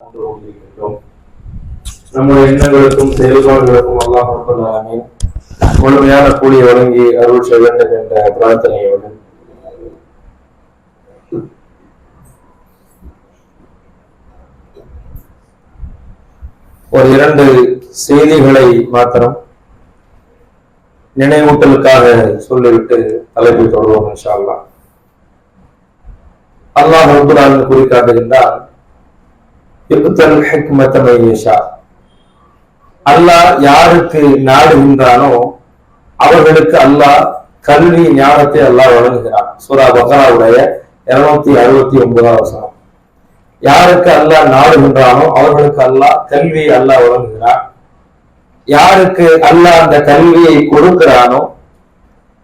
கொண்டு கொண்டிருக்கின்றோம் நம்முடைய எண்ணங்களுக்கும் செயல்பாடுகளுக்கும் அல்லாஹ் ரப்பல் முழுமையான கூலி வழங்கி அருள் செய்ய வேண்டும் என்ற பிரார்த்தனையோடு ஒரு இரண்டு செய்திகளை மாத்திரம் நினைவூட்டலுக்காக சொல்லிவிட்டு தலைப்பில் தொடர்வோம் இன்ஷா அல்லாஹ். அல்லாஹ் ரப்பல் குறிக்காட்டுகின்றார் யுக்தல் ஹிக்மத அல்லாஹ் யாருக்கு நாடுகின்றானோ அவர்களுக்கு அல்லாஹ் கல்வி ஞானத்தை அல்லாஹ் வழங்குகிறான் சூரா பக்ராவுடைய இருநூத்தி அறுபத்தி ஒன்பதாம் வசனம் யாருக்கு அல்லாஹ் நாடுகின்றானோ அவர்களுக்கு அல்லாஹ் கல்வியை அல்லாஹ் வழங்குகிறான் யாருக்கு அல்லாஹ் அந்த கல்வியை கொடுக்கிறானோ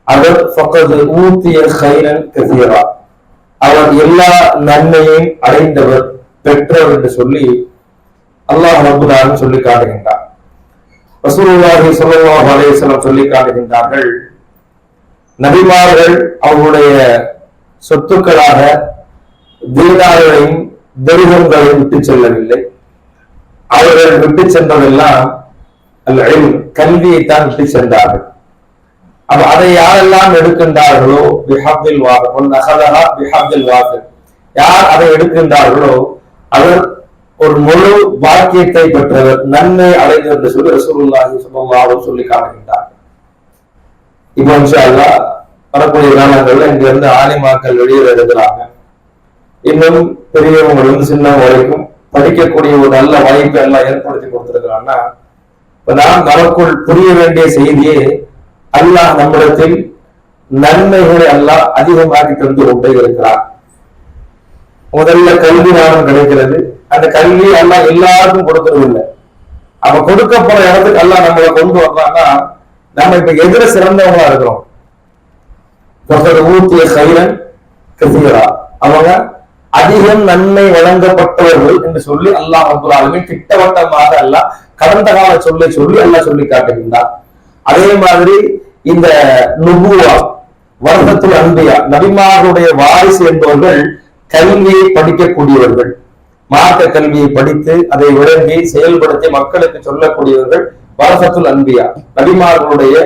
அவர் ஃபக்கது ஊத்திய கைரன் கசீரா அவர் எல்லா நன்மையையும் அடைந்தவர். பெற்றவர் என்று சொல்லி அல்லாஹ் ரபுல்லாலும் சொல்லி காட்டுகின்றார். ரசூலுல்லாஹி ஸல்லல்லாஹு அலைஹி சொல்லி காட்டுகின்றார்கள் நபிமார்கள் அவருடைய சொத்துக்களாக தீனார்களையும் தெய்வங்களையும் விட்டு செல்லவில்லை. அவர்கள் விட்டு சென்றதெல்லாம் அல்ல கல்வியைத்தான் விட்டு சென்றார்கள். அப்ப அதை யாரெல்லாம் எடுக்கின்றார்களோ பிஹாபில் வாக்கு ஒன் அகதஹா பிஹாபில் வாக்கு யார் அதை எடுக்கின்றார்களோ அவர் ஒரு முழு பாக்கியத்தை பெற்றவர் நன்மை அடைந்தவர் என்று சொல்லி ரசூலுல்லாஹி ஸல்லல்லாஹு சொல்லி காட்டுகின்றார். இப்போ அல்லா அல்லாஹ் வரக்கூடிய கிராமங்கள்ல இங்க இருந்து ஆலிமாக்கள் வெளியே எழுதுறாங்க இன்னும் பெரியவங்களும் சின்னவங்க வரைக்கும் படிக்கக்கூடிய ஒரு நல்ல வாய்ப்பை எல்லாம் ஏற்படுத்தி கொடுத்திருக்கிறான்னா இப்ப நாம் நமக்குள் புரிய வேண்டிய செய்தியே அல்லாஹ் நம்மிடத்தில் நன்மைகளை அல்லாஹ் அதிகமாக்கி தந்து கொண்டே இருக்கிறார் முதல்ல கல்வி ஞானம் கிடைக்கிறது. அந்த கல்வி எல்லாம் எல்லாருக்கும் கொடுக்கறது இல்லை அவ கொடுக்க போற இடத்துக்கு எல்லாம் நம்மளை கொண்டு வர்றாங்கன்னா நம்ம இப்ப எதிர சிறந்தவங்களா இருக்கிறோம். ஊத்திய சைரன் கசீரா. அவங்க அதிகம் நன்மை வழங்கப்பட்டவர்கள் என்று சொல்லி அல்லாஹ் அப்துல்லாலுமே திட்டவட்டமாக அல்ல கடந்த கால சொல்லை சொல்லி எல்லாம் சொல்லி காட்டுகின்றார் அதே மாதிரி இந்த நுபுவா வருடத்தில் அன்பியா நபிமாருடைய வாரிசு என்பவர்கள் கல்வியை படிக்கக்கூடியவர்கள் மார்க்க கல்வியை படித்து அதை விளங்கி செயல்படுத்தி மக்களுக்கு சொல்லக்கூடியவர்கள் வரசத்துல் அன்பியா நபிமார்களுடைய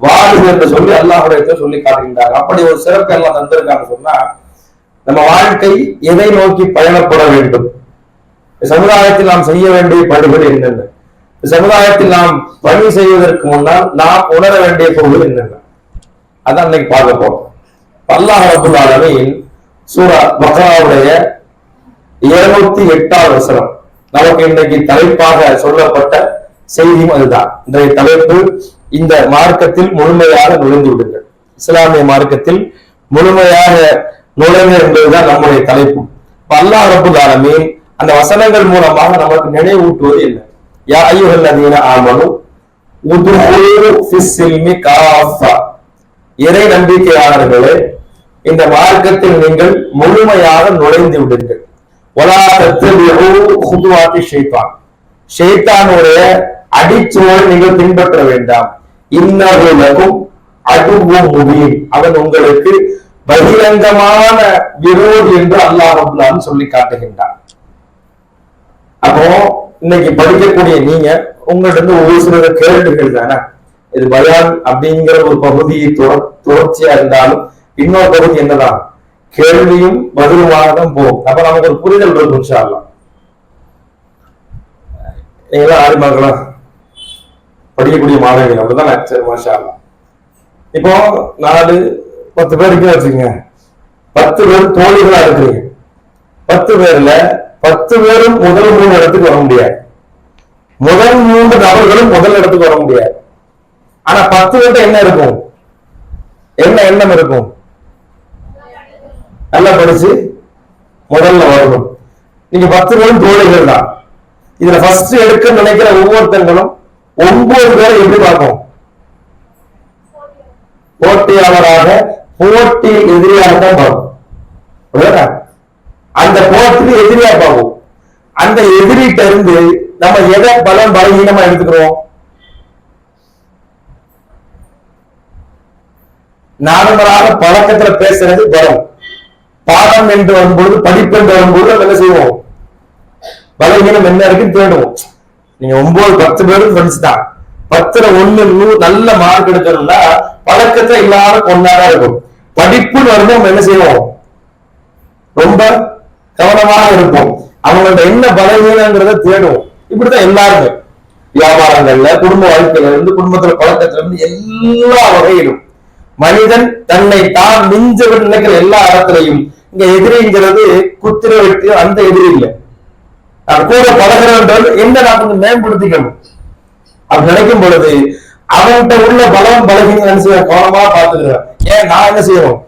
வாழ்வு என்று சொல்லி அல்லாஹுடைய சொல்லி காட்டுகின்றார் அப்படி ஒரு சிறப்பு எல்லாம் தந்திருக்காங்க சொன்னா நம்ம வாழ்க்கை எதை நோக்கி பயணப்பட வேண்டும்? சமுதாயத்தில் நாம் செய்ய வேண்டிய பணிகள் என்னென்ன? சமுதாயத்தில் நாம் பணி செய்வதற்கு முன்னால் நாம் உணர வேண்டிய பொருள் என்னென்ன? அதான் இன்னைக்கு பார்க்க போறோம். அல்லாஹ் ரபுல் சூரா பக்ராவுடைய இருநூத்தி எட்டாம் வசனம். நமக்கு இன்னைக்கு தலைப்பாக சொல்லப்பட்ட செய்தியும் அதுதான். இன்றைய தலைப்பு இந்த மார்க்கத்தில் முழுமையாக நுழைந்து விடுங்கள். இஸ்லாமிய மார்க்கத்தில் முழுமையாக நுழைவு என்பதுதான் நம்முடைய தலைப்பு. பல்லா ரபுல் ஆலமீன் அந்த வசனங்கள் மூலமாக நமக்கு நினைவூட்டுவது இல்லை யா ஐயோ அதீன ஆமனும் இறை நம்பிக்கையாளர்களே இந்த மார்க்கத்தில் நீங்கள் முழுமையாக நுழைந்து விடுங்கள். ஒலாத்தி ஷைத்தான் ஷைத்தானுடைய அடிச்சுவரை நீங்கள் பின்பற்ற வேண்டாம். இன்னகும் அதுவும் முடியும் அவன் உங்களுக்கு பகிரங்கமான விரோதி என்று அல்லாஹ் சொல்லி காட்டுகின்றான். அப்போ இன்னைக்கு படிக்கக்கூடிய நீங்க உங்கள்ட்ட இருந்து ஒரு சில கேள்விகள் தானே? இது பயான் அப்படிங்கிற ஒரு பகுதியை தொடர்ச்சியா இருந்தாலும் இன்னொரு பகுதி என்னதான் கேள்வியும் பதிலுமாக தான் போகும். அப்ப நமக்கு ஒரு புரிதல் இருக்கும் சார்லாம் நீங்களாம் ஆடிமாங்களா படிக்கக்கூடிய மாணவிகள் அப்படிதான் சரி மாஷாலாம் இப்போ நாலு பத்து பேருக்கு வச்சுக்கோங்க. பத்து பேர் தோழிகளா இருக்கிறீங்க. பத்து பேர்ல பத்து பேரும் முதல் மூணு இடத்துக்கு வர முடியாது. முதல் மூன்று நபர்களும் முதல் இடத்துக்கு வர முடியாது. ஆனா பத்து கிட்ட என்ன இருக்கும்? என்ன எண்ணம் இருக்கும்? நல்லா படிச்சு முதல்ல வரணும். நீங்க பத்து பேரும் தோழிகள் தான். இதுல ஃபர்ஸ்ட் எடுக்க நினைக்கிற ஒவ்வொருத்தங்களும் ஒன்பது பேரை எப்படி பார்ப்போம்? போட்டியாளராக போட்டி எதிரியாக தான் பார்ப்போம் அந்த போட்டி எதிரியா பார்ப்போம். அந்த எதிரிட்ட இருந்து நம்ம எதை பலம் பலகீனமா எடுத்துக்கிறோம்? நார்மலாக பழக்கத்துல பேசுறது பலம். பாடம் என்று வரும்பொழுது படிப்பு என்று வரும்போது நம்ம என்ன செய்வோம்? பலகீனம் என்ன இருக்குன்னு தேடுவோம். நீங்க ஒன்பது பத்து பேரும் ஃப்ரெண்ட்ஸ் தான். பத்துல ஒண்ணு நூறு நல்ல மார்க் எடுக்கணும்னா பழக்கத்தை எல்லாரும் ஒன்னாதான் இருக்கும். படிப்புன்னு வரும்போது நம்ம என்ன செய்வோம்? ரொம்ப கவனமாக இருப்போம். அவங்களோட என்ன பலவீனங்கிறத தேடுவோம். இப்படிதான் எல்லாருமே. வியாபாரங்கள்ல குடும்ப வாழ்க்கையில இருந்து குடும்பத்துல பழக்கத்துல இருந்து எல்லா வகையிலும். மனிதன் தன்னை தான் மிஞ்ச நினைக்கிற எல்லா இடத்துலையும் இங்க எதிரிங்கிறது குத்திர வெட்டு அந்த எதிரி இல்லை. நான் கூட பழகிறன்றது என்ன நான் கொஞ்சம் மேம்படுத்திக்கணும். அப்படி நினைக்கும் பொழுது அவன்கிட்ட உள்ள பலம் பலகீனம் என்ன செய்ய கவனமா பாத்துக்கிறேன் ஏன் நான் என்ன செய்யணும்?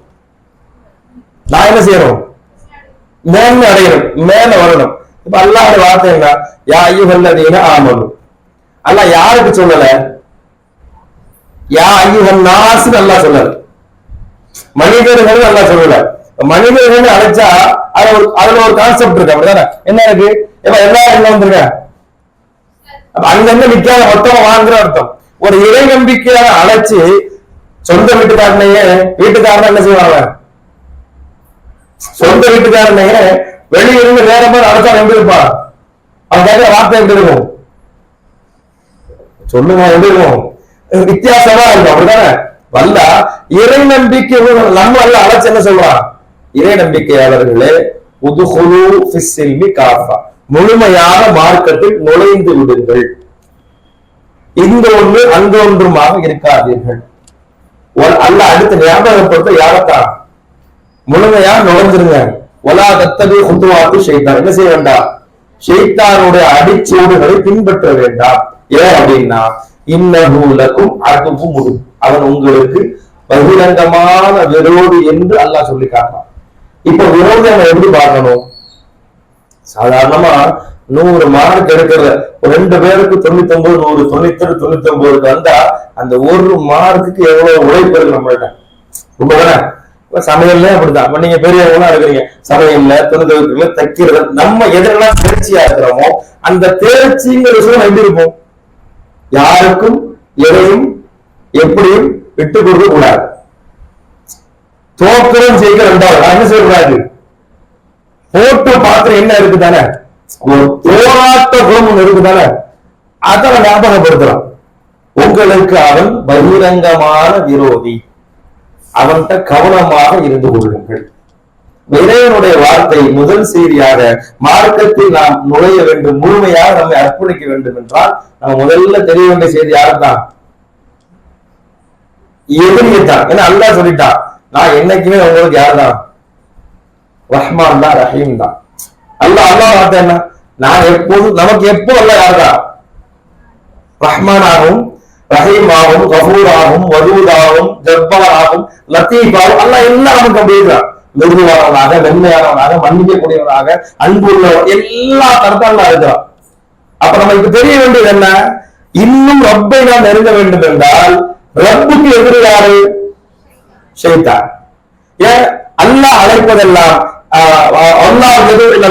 நான் என்ன செய்யணும்? மேன்மை அடையணும். மேல வரணும். இப்ப அல்லாஹ் வார்த்தை என்ன? யா ஐயுகல்லதீன ஆமனும் அல்லாஹ் யாருக்கு சொல்லல? யா ஐயுகன் நாசு நல்லா சொல்லல. மனிதர்கள் நல்லா சொல்லல. மனிதர்கள் அழைச்சா அது ஒரு அதுல ஒரு கான்செப்ட் இருக்கு அப்படிதானே என்ன இருக்கு? இப்ப எல்லாரும் என்ன வந்திருக்க? அப்ப அங்கங்க நிக்காத மொத்தமா வாங்குற அர்த்தம். ஒரு இறை நம்பிக்கையான அழைச்சு சொந்த வீட்டுக்காரனையே வீட்டுக்காரன் என்ன செய்வாங்க? சொந்த வீட்டுக்காரனையே வெளியிருந்து வேற மாதிரி அழைச்சா எப்படி இருப்பா அவன் கேட்கிற வார்த்தை எப்படி இருக்கும்? சொல்லுங்க எப்படி இருக்கும்? வித்தியாசமா இருக்கும் அப்படிதானே வல்ல இறை நம்பிக்கை நம்ம அல்ல அழைச்சு என்ன சொல்றான்? இறை நம்பிக்கையாளர்களே உதுகுலு ஃபிஸ்ஸில்மி காஃபா. முழுமையாக மார்க்கத்தில் நுழைந்து விடுங்கள். இந்த ஒன்று அந்த ஒன்றுமாக இருக்காதீர்கள். ஒரு அல்ல அடுத்து ஞாபகப்படுத்த யாரத்தான்? முழுமையா நுழைஞ்சிருங்க. ஒலா தத்தது குத்துவாத்து செய்தார் என்ன செய்ய வேண்டாம்? ஷைத்தானுடைய அடிச்சூடுகளை பின்பற்ற வேண்டாம். ஏன் அப்படின்னா இன்னகூலக்கும் அதுவும் முடும் அவன் உங்களுக்கு பகிரங்கமான விரோடு என்று அல்லாஹ் சொல்லி காட்டான் இப்ப விரோதம் நம்ம எப்படி பார்க்கணும்? சாதாரணமா நூறு மார்க் எடுக்கிறத ரெண்டு பேருக்கு தொண்ணூத்தி ஒன்பது நூறு தொண்ணூத்தி எட்டு தொண்ணூத்தி ஒன்பதுக்கு வந்தா அந்த ஒரு மார்க்குக்கு எவ்வளவு உழைப்பு இருக்கு நம்மள்ட்ட? உண்மைதானே? இப்ப சமையல்ல அப்படிதான். இப்ப நீங்க பெரியவங்களா இருக்கிறீங்க. சமையல்ல துணிதவிக்கிறதுல தைக்கிறது நம்ம எதெல்லாம் தேர்ச்சியா இருக்கிறோமோ அந்த தேர்ச்சிங்கிற விஷயம் எப்படி யாருக்கும் எதையும் எப்படியும் விட்டு கொடுக்க கூடாது. தோற்றம் ஜெயிக்க ரெண்டாவது நான் என்ன செய்யக்கூடாது போட்டு பாத்திரம் என்ன இருக்கு தானே ஒரு போராட்ட குணம் ஒண்ணு இருக்கு தானே அதை ஞாபகப்படுத்துறான் உங்களுக்கு அவன் பகிரங்கமான விரோதி. அவன்கிட்ட கவனமாக இருந்து கொள்ளுங்கள். இறைவனுடைய வார்த்தை முதல் செய்தியாக மார்க்கத்தில் நாம் நுழைய வேண்டும் முழுமையாக நம்மை அர்ப்பணிக்க வேண்டும் என்றால் நம்ம முதல்ல தெரிய வேண்டிய செய்தி யாருதான் எதிரியத்தான் ஏன்னா அல்லாஹ் சொல்லிட்டான் நான் என்னைக்குமே உங்களுக்கு யாருதான் ரஹ்மான் தான் ரஹீம் தான் அல்ல அல்லா வார்த்தை என்ன? நான் எப்போதும் நமக்கு எப்போ அல்ல யாருதான் ரஹ்மானாகவும் ரஹீமாகவும் கபூராகவும் வதூதாகவும் ஜப்பாராகவும் லத்தீஃபாகவும் அல்லாஹ் எல்லாம் நமக்கு அப்படிங்கிறான் இருக்கிறான். மிருதுவானவனாக மென்மையானவனாக மன்னிக்கக்கூடியவனாக அன்புள்ளவன் எல்லா தரத்தாலும் இருக்கிறான். அப்ப நமக்கு தெரிய வேண்டியது என்ன? இன்னும் ரப்பை நாம் நெருங்க வேண்டும் என்றால் ரப்புக்கு எதிரி யாரு ஏன் அல்லாஹ் அழைப்பதெல்லாம் ஆஹ் அல்லாஹ் எதிரில்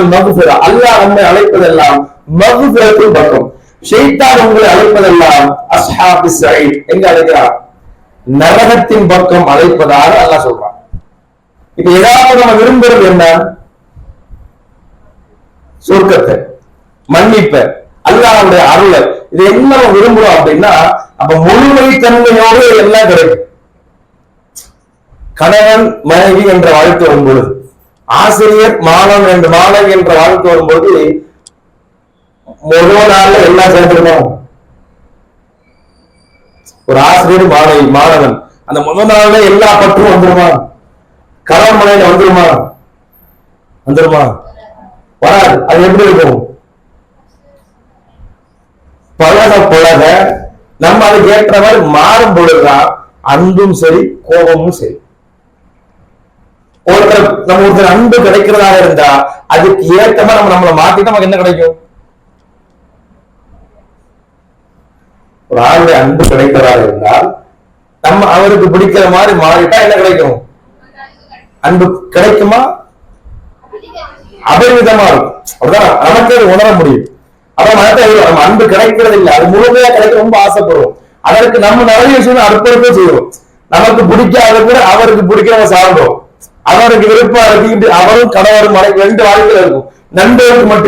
அல்லாஹ் நம்மை அழைப்பதெல்லாம் மகுஃபிரத்தின் பக்கம். ஷைத்தான் உங்களை அழைப்பதெல்லாம் அஸ்ஹாபி சயீத். எங்க அழைக்கிறார் நரகத்தின் பக்கம் அழைப்பதாக அல்லாஹ் சொல்றான். இப்ப ஏதாவது நம்ம விரும்புறது என்ன? சொர்க்கத்தை. மன்னிப்ப. அல்லாஹ் அருளை. இது என்ன நம்ம விரும்புறோம் அப்படின்னா அப்ப முழுமை தன்மையோடு எல்லாம் கிடைக்கும். கணவன் மனைவி என்ற வாழ்த்து வரும்பொழுது ஆசிரியர் மாணவன் என்ற மாணவி என்ற வாழ்த்து வரும்போது முதல் நாள்ல எல்லாம் சேர்ந்துருக்கணும் ஒரு ஆசிரியர் மாணவி மாணவன் அந்த முதல் நாள்ல எல்லா பற்றும் வந்துருமா? கணவன் மனைவில வந்துருமா? வந்துருமா? வராது. அது எப்படி இருக்கும்? பழக பழக நம்ம அதுக்கு ஏற்றவர் மாறும் பொழுதுதான் அன்பும் சரி கோபமும் சரி. ஒருத்தர் நம்ம ஒருத்தர் அன்பு கிடைக்கிறதாக இருந்தா அதுக்கு ஏற்ற மாதிரி நம்ம நம்மளை மாத்திட்டு நமக்கு என்ன கிடைக்கும்? ஒரு ஆளுடைய அன்பு கிடைக்கிறதா இருந்தால் நம்ம அவருக்கு பிடிக்கிற மாதிரி மாறிட்டா என்ன கிடைக்கும்? அன்பு கிடைக்குமா? அபரிமிதமா இருக்கும். அப்படிதான் நமக்கு அது உணர முடியும். அப்புறம் மனத்தை நம்ம அன்பு கிடைக்கிறது இல்லை. அது முழுமையா கிடைக்க ரொம்ப ஆசைப்படுவோம் அதற்கு நம்ம நிறைய விஷயம் அற்புதத்தை செய்வோம் நமக்கு பிடிக்காத கூட அவருக்கு பிடிக்கிறவங்க சாப்பிடுவோம் அவருக்கு விருப்பம் அவரும் கணவரும் மனைவி ரெண்டு வாழ்க்கையில இருக்கும். நண்பருக்கு மட்டும்